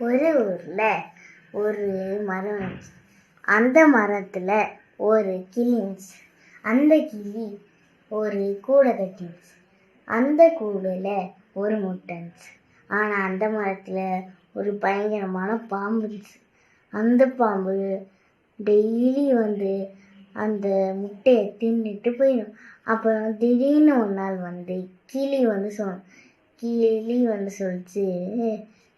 ஒரு ஊரில் ஒரு மரம் இருந்துச்சு. அந்த மரத்தில் ஒரு கிளி இருந்துச்சு. அந்த கிளி ஒரு கூடை கட்டிருந்துச்சு அந்த கூடையில் ஒரு முட்டை இருந்துச்சு. ஆனால் அந்த மரத்தில் ஒரு பயங்கரமான பாம்பு இருந்துச்சு. அந்த பாம்பு டெய்லி வந்து அந்த முட்டையை தின்னுட்டு போயிடும். அப்புறம் திடீர்னு ஒரு நாள் வந்து கிளி வந்து சொன்ன கிளி வந்து சொல்லிச்சு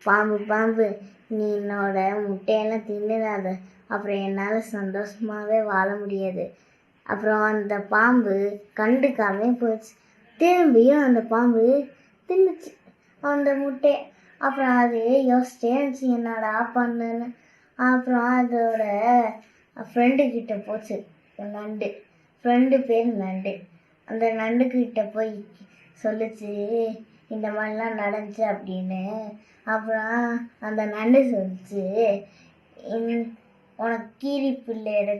பாம்பு பாம்பு நீ என்னோட முட்டையெல்லாம் தின்னுடாத அப்புறம் என்னால் சந்தோஷமாகவே வாழ முடியாது. அப்புறம் அந்த பாம்பு கண்டுக்காமே போச்சு திரும்பியும் அந்த பாம்பு தின்னுச்சு. அந்த முட்டையை அப்புறம் அது யோசிச்சே இருந்துச்சு என்னடா பண்ணுன்னு. அப்புறம் அதோட ஃப்ரெண்டு கிட்ட போச்சு. நண்டு. ஃப்ரெண்டு பேர் நண்டு. அந்த நண்டு கிட்ட போய் சொல்லுச்சு இந்த மாதிரிலாம் நடந்துச்சு அப்படின்னு அப்புறம் அந்த நண்டு சொல்லிச்சு உனக்கு கீரி பிள்ளை இட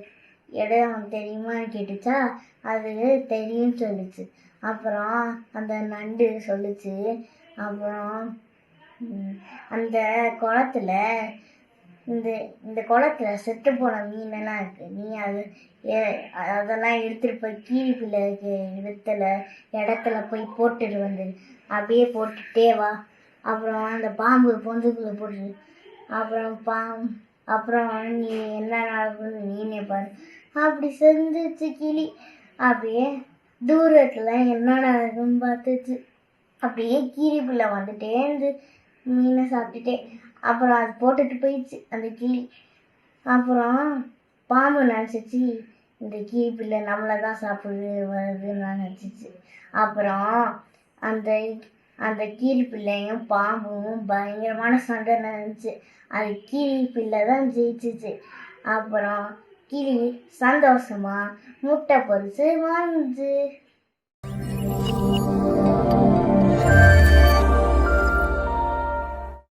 இடம் தெரியுமான்னு கேட்டுச்சா? அது தெரியும்னு சொல்லுச்சு. அப்புறம் அந்த நண்டு சொல்லுச்சு. அப்புறம் அந்த குளத்துல இந்த இந்த குளத்துல செத்து போன மீனெல்லாம் இருக்கு. நீ அது ஏ- அதெல்லாம் எடுத்துட்டு போய் கீழி பிள்ளை இடத்துல இடத்துல போய் போட்டுட்டு வந்து. அப்படியே போட்டுட்டே வா. அப்புறம் அந்த பாம்பு பொந்துக்குள்ள போட்டு அப்புறம் பாம் அப்புறம் நீ என்ன நடக்குதுன்னு நீனே பாரு. அப்படி செஞ்சிச்சு கிளி. அப்படியே தூரத்துல என்ன நடக்குன்னு பார்த்துச்சு. அப்படியே கீரி பிள்ளை வந்துட்டே இருந்து மீனை சாப்பிட்டுட்டே அப்புறம் அது போட்டுட்டு போயிடுச்சு அந்த கிளி. அப்புறம் பாம்பு நினச்சிச்சு இந்த கீழ் பிள்ளை நம்மளை தான் சாப்பிடுது வருதுன்னு நினச்சிச்சு. அப்புறம் அந்த அந்த கீரி பிள்ளையும் பாம்பும் பயங்கரமான சண்டை நடந்துச்சு அது கீரி பிள்ளை தான் ஜெயிச்சிச்சு. அப்புறம் கிளி சந்தோஷமாக முட்டை பொறிச்சு வாழ்ந்துச்சு.